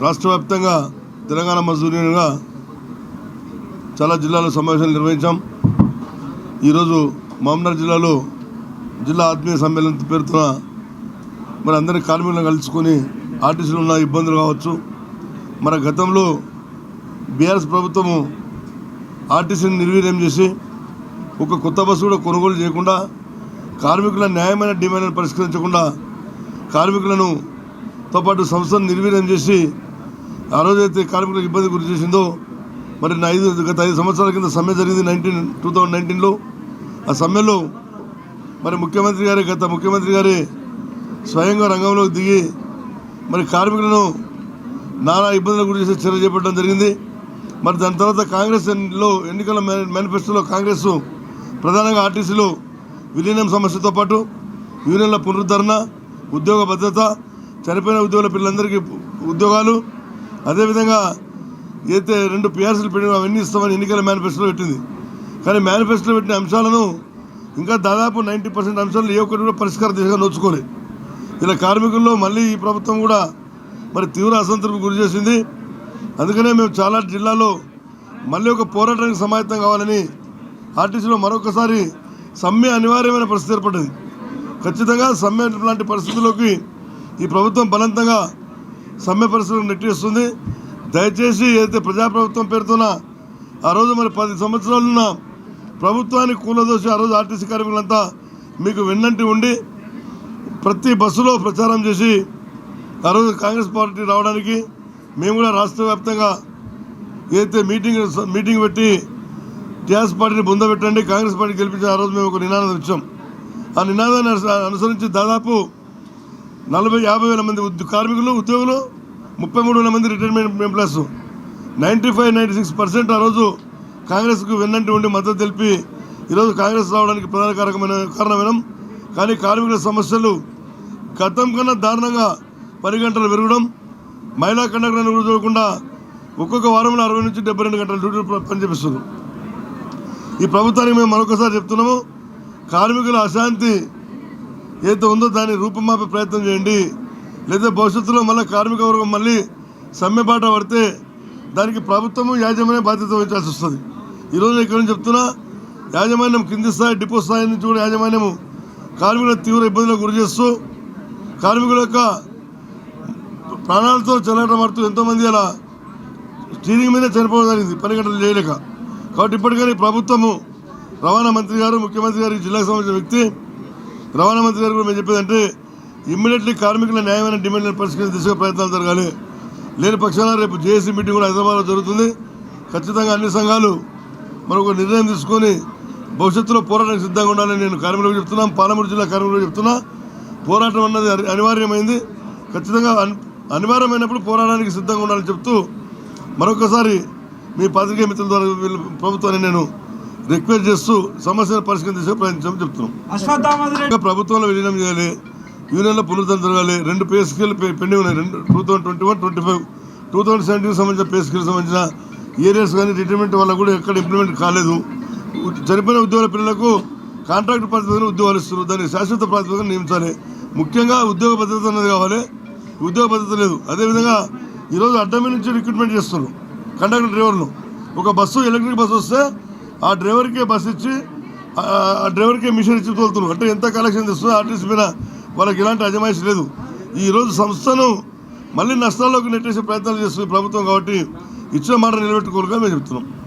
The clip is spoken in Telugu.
రాష్ట్ర వ్యాప్తంగా తెలంగాణ మజ్దూర్ యూనియన్గా చాలా జిల్లాలో సమావేశాలు నిర్వహించాం. ఈరోజు మామనార్ జిల్లాలో జిల్లా ఆత్మీయ సమ్మేళనం పేరుతున్న మరి అందరి కార్మికులను కలుసుకొని ఆర్టీసీలో ఉన్న ఇబ్బందులు కావచ్చు. మన గతంలో బీఆర్ఎస్ ప్రభుత్వము ఆర్టీసీని నిర్వీర్యం చేసి ఒక కొత్త బస్సు కూడా కొనుగోలు చేయకుండా కార్మికుల న్యాయమైన డిమాండ్ను పరిష్కరించకుండా కార్మికులను తో పాటు సంస్థను నిర్వీర్యం చేసి ఆ రోజైతే కార్మికులకు ఇబ్బంది గురి చేసిందో మరి ఐదు గత ఐదు సంవత్సరాల కింద సమ్మె జరిగింది నైన్టీన్ టూ థౌజండ్ నైన్టీన్లో. ఆ సమ్మెలో మరి ముఖ్యమంత్రి గారి గత ముఖ్యమంత్రి గారి స్వయంగా రంగంలోకి దిగి మరి కార్మికులను నానా ఇబ్బందులకు గురి చేసే చర్య చేపట్టడం జరిగింది. మరి దాని తర్వాత కాంగ్రెస్లో ఎన్నికల మేనిఫెస్టోలో కాంగ్రెస్ ప్రధానంగా ఆర్టీసీలో విలీనం సమస్యతో పాటు యూనియన్ల పునరుద్ధరణ ఉద్యోగ భద్రత చనిపోయిన ఉద్యోగుల పిల్లలందరికీ ఉద్యోగాలు అదేవిధంగా ఏదైతే రెండు పిఆర్సీలు పెట్టిన అవన్నీ ఇస్తామని ఎన్నికల మేనిఫెస్టోలో పెట్టింది. కానీ మేనిఫెస్టోలో పెట్టిన అంశాలను ఇంకా దాదాపు నైంటీ పర్సెంట్ అంశాలు ఏ ఒక్కటి కూడా పరిష్కార దిశగా నోచుకోలేదు ఇలా కార్మికుల్లో మళ్ళీ ఈ ప్రభుత్వం కూడా మరి తీవ్ర అసంతృప్తి గురి చేసింది. అందుకనే మేము చాలా జిల్లాలో మళ్ళీ ఒక పోరాటానికి సమాయత్తం కావాలని ఆర్టీసీలో మరొకసారి సమ్మె అనివార్యమైన పరిస్థితి ఏర్పడింది. ఖచ్చితంగా సమ్మె లాంటి పరిస్థితుల్లోకి ఈ ప్రభుత్వం బలవంతంగా సమ్మె పరిస్థితులను నెట్టిస్తుంది దయచేసి ఏదైతే ప్రజాప్రభుత్వం పేరుతోన ఆ రోజు మరి పది సంవత్సరాలున్న ప్రభుత్వాన్ని కూలదోసి ఆ రోజు ఆర్టీసీ కార్మికులంతా మీకు వెన్నంటి ఉండి ప్రతి బస్సులో ప్రచారం చేసి ఆ రోజు కాంగ్రెస్ పార్టీ రావడానికి మేము కూడా రాష్ట్ర వ్యాప్తంగా ఏదైతే మీటింగ్ మీటింగ్ పెట్టి టీఆర్ఎస్ పార్టీని బొందబెట్టండి కాంగ్రెస్ పార్టీ గెలిపించిన ఆ రోజు మేము ఒక నినాదం ఇచ్చాం. ఆ నినాదాన్ని అనుసరించి దాదాపు నలభై యాభై వేల మంది ఉద్య- కార్మికులు ఉద్యోగులు ముప్పై మూడు వేల మంది retirement employees ninety five ninety six percent ఆ రోజు కాంగ్రెస్కు వెన్నంటి ఉండి మద్దతు తెలిపి ఈరోజు కాంగ్రెస్ రావడానికి ప్రధాన కారకమైన కారణమైన. కానీ కార్మికుల సమస్యలు గతం కన్నా దారుణంగా పది గంటలు పెరగడం మహిళా కండక్టర్లను కూడా చూడకుండా ఒక్కొక్క వారంలో అరవై నుంచి డెబ్బై రెండు గంటల డ్యూటీ పనిచేపిస్తున్నారు ఈ ప్రభుత్వానికి మేము మరొకసారి చెప్తున్నాము కార్మికుల అశాంతి ఏదైతే ఉందో దాన్ని రూపుమాపే ప్రయత్నం చేయండి. లేదా భవిష్యత్తులో మళ్ళీ కార్మిక వర్గం మళ్ళీ సమ్మెబాట పడితే దానికి ప్రభుత్వము యాజమాన్య బాధ్యత వహించాల్సి వస్తుంది. ఈరోజు ఇక్కడ నుంచి చెప్తున్నా యాజమాన్యం కింది స్థాయి డిపో స్థాయి నుంచి కూడా యాజమాన్యము కార్మికుల తీవ్ర ఇబ్బందులకు గురి చేస్తూ కార్మికుల యొక్క ప్రాణాలతో చెలగటమాడుతూ ఎంతోమంది అలా స్టీరింగ్ మీద చనిపోవడం జరిగింది పని గంటలు చేయలేక. కాబట్టి ఇప్పటికైనా ప్రభుత్వము రవాణా మంత్రి గారు ముఖ్యమంత్రి గారు జిల్లాకు సంబంధించిన వ్యక్తి రవాణా మంత్రి గారు కూడా మేము చెప్పేదంటే ఇమ్మీడియట్లీ కార్మికుల న్యాయమైన డిమాండ్లను పరిష్కరించి దిశగా ప్రయత్నాలు జరగాలి. లేని పక్షాన రేపు జేఏసీ మీటింగ్ కూడా హైదరాబాద్లో జరుగుతుంది. ఖచ్చితంగా అన్ని సంఘాలు మరొక నిర్ణయం తీసుకొని భవిష్యత్తులో పోరాటానికి సిద్ధంగా ఉండాలని నేను కార్మికులకు చెప్తున్నాను పాలమూరు జిల్లా కార్మికులకు చెప్తున్నా. పోరాటం అన్నది అని- అనివార్యమైంది. ఖచ్చితంగా అనివార్యమైనప్పుడు పోరాటానికి సిద్ధంగా ఉండాలని చెప్తూ మరొకసారి మీ పాత్రికేయ మిత్రుల ద్వారా ప్రభుత్వాన్ని నేను రిక్వెస్ట్ చేస్తూ సమస్యను పరిష్కరించే ప్రయత్నం చెప్తున్నాం. ప్రభుత్వంలో విలీనం చేయాలి యూనియన్లో పునరుద్ధరణ జరగాలి రెండు పే స్కేల్ పెండింగ్ ఉన్నాయి. రెండు two thousand twenty one twenty five. Two thousand seventeen సంబంధించిన పే స్కేల్ సంబంధించిన ఏరియాస్ కానీ రిటైర్మెంట్ వల్ల కూడా ఎక్కడ ఇంప్లిమెంట్ కాలేదు. చనిపోయిన ఉద్యోగుల పిల్లలకు కాంట్రాక్ట్ ప్రాతిపదికన ఉద్యోగాలు ఇస్తారు దాన్ని శాశ్వత ప్రాతిపదికన నియమించాలి. ముఖ్యంగా ఉద్యోగ భద్రత అన్నది కావాలి. ఉద్యోగ భద్రత లేదు. అదేవిధంగా ఈరోజు అడ్డమి నుంచి రిక్రూట్మెంట్ చేస్తున్నారు. కండక్టర్ డ్రైవర్లు. ఒక బస్సు ఎలక్ట్రిక్ బస్సు వస్తే ఆ డ్రైవర్కే బస్ ఇచ్చి ఆ- డ్రైవర్కే మిషన్ ఇచ్చి తోలుతున్నారు. అంటే ఎంత కలెక్షన్ తెస్తుందో ఆర్టీసీ మీద వాళ్ళకి ఎలాంటి అజమాయిషి లేదు. ఈరోజు సంస్థను మళ్ళీ నష్టాల్లోకి నెట్టేసే ప్రయత్నాలు చేస్తుంది ప్రభుత్వం కాబట్టి ఇచ్చిన మాట నిలబెట్టుకోరుగా మేము చెప్తున్నాం.